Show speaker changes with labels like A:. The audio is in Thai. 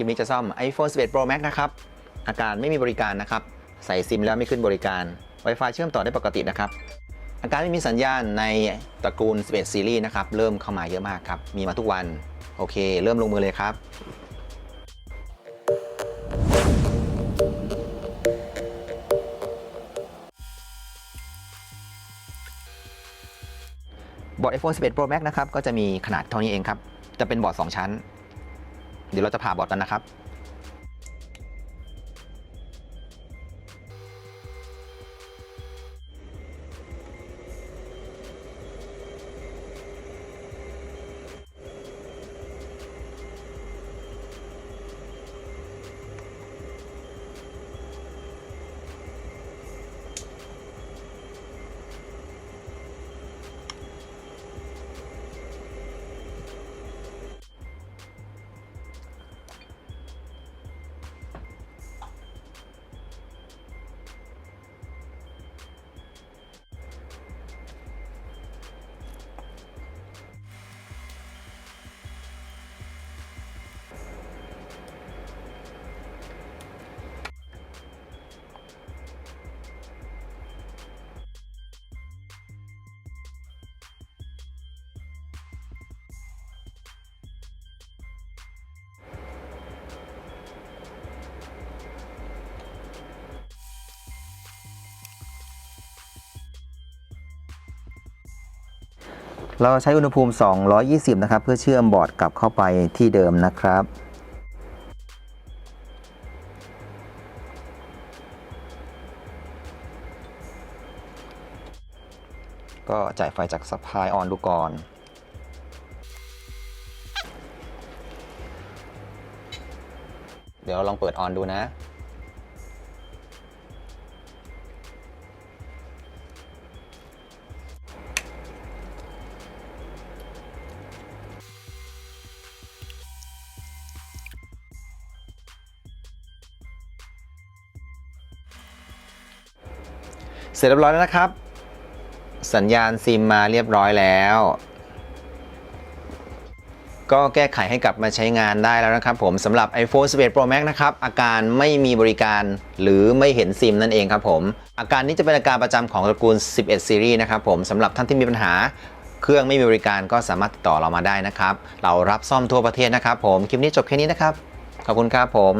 A: ลิปนี้จะซ่อม iPhone 11 Pro Max นะครับ อาการไม่มีบริการนะครับ ใส่ซิมแล้วไม่ขึ้นบริการ Wi-Fi เชื่อมต่อได้ปกตินะครับ อาการไม่มีสัญญาณในตระกูล 11 ซีรีส์นะครับ เริ่มเข้ามาเยอะมากครับ มีมาทุกวัน โอเค เริ่มลงมือเลยครับบอร์ด iPhone 11 Pro Max นะครับ ก็จะมีขนาดเท่านี้เองครับ จะเป็นบอร์ด 2 ชั้น เดี๋ยวเราจะผ่าบอร์ดกันนะครับ เราใช้อุณหภูมิ 220 นะครับ เพื่อเชื่อมบอร์ดกลับเข้าไปที่เดิมนะครับ ก็จ่ายไฟจากสปายออนดูก่อนเดี๋ยวลองเปิดออนดูนะ เสร็จเรียบร้อยแล้วนะครับ สัญญาณซิมมาเรียบร้อยแล้ว ก็แก้ไขให้กลับมาใช้งานได้แล้วนะครับผมสำหรับ iPhone 11 Pro Max นะครับ อาการไม่มีบริการหรือไม่เห็นซิมนั่นเองครับผม อาการนี้จะเป็นอาการประจำของตระกูล 11ซีรีส์นะครับผมสำหรับท่านที่มีปัญหาเครื่องไม่มีบริการก็สามารถติดต่อเรามาได้นะครับ เรารับซ่อมทั่วประเทศนะครับผม คลิปนี้จบแค่นี้นะครับ ขอบคุณครับผม